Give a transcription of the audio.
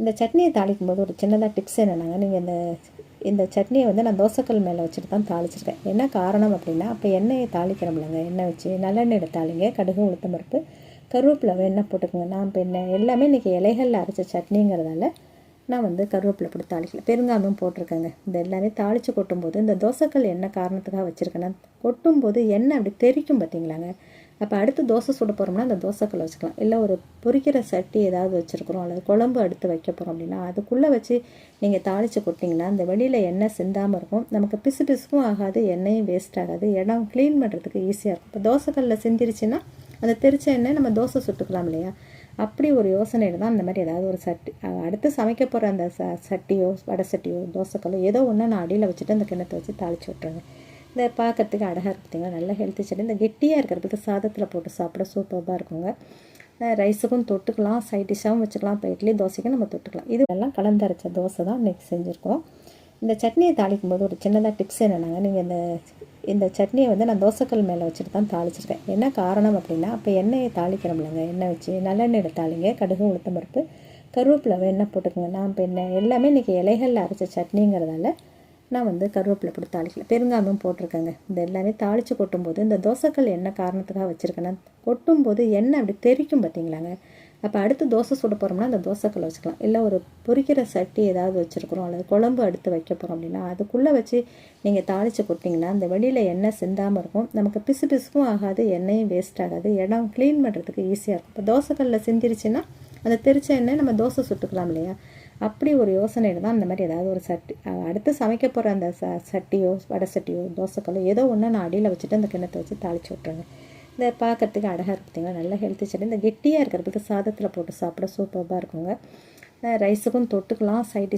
இந்த சட்னியை தாளிக்கும் போது ஒரு சின்னதாக டிப்ஸ் என்னென்னாங்க? நீங்கள் இந்த இந்த சட்னியை வந்து நான் தோசைக்கல் மேலே வச்சுட்டு தான் தாளிச்சிருக்கேன். என்ன காரணம் அப்படின்னா அப்போ எண்ணெயை தாளிக்கிறோம்லங்க. எண்ணெய் வச்சு நல்லெண்ணெய் தாளிங்க கடுகு உளுத்தம் பருப்பு கருவேப்பிலை எண்ணெய் போட்டுக்கோங்க. நான் இப்போ எண்ணெய் எல்லாமே இன்றைக்கி இலைகளில் அரைச்ச சட்னிங்கிறதால நான் வந்து கருவேப்பிலை போட்டு தாளிக்கல. பெருங்காயமும் போட்டிருக்கேங்க. இந்த எல்லாமே தாளித்து கொட்டும்போது இந்த தோசைக்கல் என்ன காரணத்துக்காக வச்சுருக்கேன்னா கொட்டும்போது எண்ணெய் அப்படி தெறிக்கும் பார்த்தீங்களாங்க அப்போ அடுத்து தோசை சுட போகிறோம்னா அந்த தோசைக்கல் வச்சுக்கலாம். இல்லை ஒரு பொரிக்கிற சட்டி ஏதாவது வச்சுருக்குறோம். அல்லது குழம்பு அடுத்து வைக்க போகிறோம் அப்படின்னா அதுக்குள்ளே வச்சு நீங்கள் தாளித்து கொட்டிங்கன்னா அந்த வெளியில் எண்ணெய் சிந்தாமல் இருக்கும். நமக்கு பிசு பிசுக்கும் ஆகாது எண்ணெயும் வேஸ்ட் ஆகாது. இடம் க்ளீன் பண்ணுறதுக்கு ஈஸியாக இருக்கும். இப்போ தோசைக்கல்லில் சிந்திருச்சுன்னா அந்த தெரிச்ச எண்ணெய் நம்ம தோசை சுட்டுக்கலாம் இல்லையா? அப்படி ஒரு யோசனையில் தான் அந்த மாதிரி ஏதாவது ஒரு சட்டி அடுத்து சமைக்க போகிற அந்த ச சட்டியோ வடை சட்டியோ தோசைக்கல்லோ ஏதோ ஒன்று நான் அடியில் வச்சுட்டு அந்த கிணத்தை வச்சு தாளித்து விட்டுருவேன் இந்த பார்க்குறதுக்கு அழகாக இருக்குதுங்க நல்ல ஹெல்த்தி சட்னி இந்த கெட்டியாக இருக்கிறதுக்கு சாதத்தில் போட்டு சாப்பிட சூப்பராக இருக்குங்க. ரைஸுக்கும் தொட்டுக்கலாம். சைட் டிஷ்ஷாகவும் வச்சுக்கலாம். இப்போ இட்லி தோசைக்கும் நம்ம தொட்டுக்கலாம். இது எல்லாம் கலந்தரைச்ச தோசை தான் இன்றைக்கி செஞ்சுருக்கோம். இந்த சட்னியை தாளிக்கும் போது ஒரு சின்னதாக டிப்ஸ் என்னென்னாங்க? நீங்கள் இந்த இந்த சட்னியை வந்து நான் தோசைக்கல் மேலே வச்சுட்டு தான் தாளிச்சிருக்கேன். என்ன காரணம் அப்படின்னா அப்போ எண்ணெயை தாளிக்கிறோம்லங்க. எண்ணெய் வச்சு நல்லெண்ணெயில் தாளிங்க. கடுகு உளுத்தம் பருப்பு கருவேப்பிலை எண்ணெய் போட்டுக்கோங்க. நான் இப்போ எண்ணெய் எல்லாமே இன்றைக்கி இலைகளில் அரைச்ச சட்னிங்கிறதால நான் வந்து கருவேப்பிலை போட்டு தாளிக்கல. பெருங்காயமும் போட்டிருக்கேங்க. இந்த எல்லாமே தாளித்து கொட்டும்போது இந்த தோசைக்கல் என்ன காரணத்துக்காக வச்சுருக்கேன்னா கொட்டும்போது எண்ணெய் அப்படி தெரிக்கும் பார்த்தீங்களாங்க? அப்போ அடுத்து தோசை சுட போகிறோம்னா அந்த தோசைக்கல் வச்சுக்கலாம். இல்லை ஒரு பொரிக்கிற சட்டி ஏதாவது வச்சுருக்குறோம். அல்லது குழம்பு அடுத்து வைக்க போகிறோம் அப்படின்னா அதுக்குள்ளே வச்சு நீங்கள் தாளித்து கொட்டிங்கன்னா அந்த வெளியில் எண்ணெய் சிந்தாமல் இருக்கும். நமக்கு பிசு பிசுக்கும் ஆகாது எண்ணெயும் வேஸ்ட் ஆகாது. இடம் க்ளீன் பண்ணுறதுக்கு ஈஸியாக இருக்கும். இப்போ தோசைக்கல்லில் சிந்திருச்சுன்னா அந்த தெரிச்ச எண்ணெய் நம்ம தோசை சுட்டுக்கலாம் இல்லையா? அப்படி ஒரு யோசனையில் தான் இந்த மாதிரி ஏதாவது ஒரு சட்டி அடுத்து சமைக்க போகிற அந்த ச சட்டியோ வடை சட்டியோ தோசைக்கல்லோ ஏதோ ஒன்று நான் அடியில் வச்சுட்டு அந்த கிண்ணத்தை வச்சு தாளித்து விட்ருங்க இந்த பார்க்கறதுக்கு அழகாக இருக்குதுங்க நல்ல ஹெல்த்தி சட்டி. இந்த கெட்டியாக இருக்கிறதுக்கு சாதத்தில் போட்டு சாப்பிட சூப்பராக இருக்குங்க. ரைஸுக்கும் தொட்டுக்கலாம் சைட்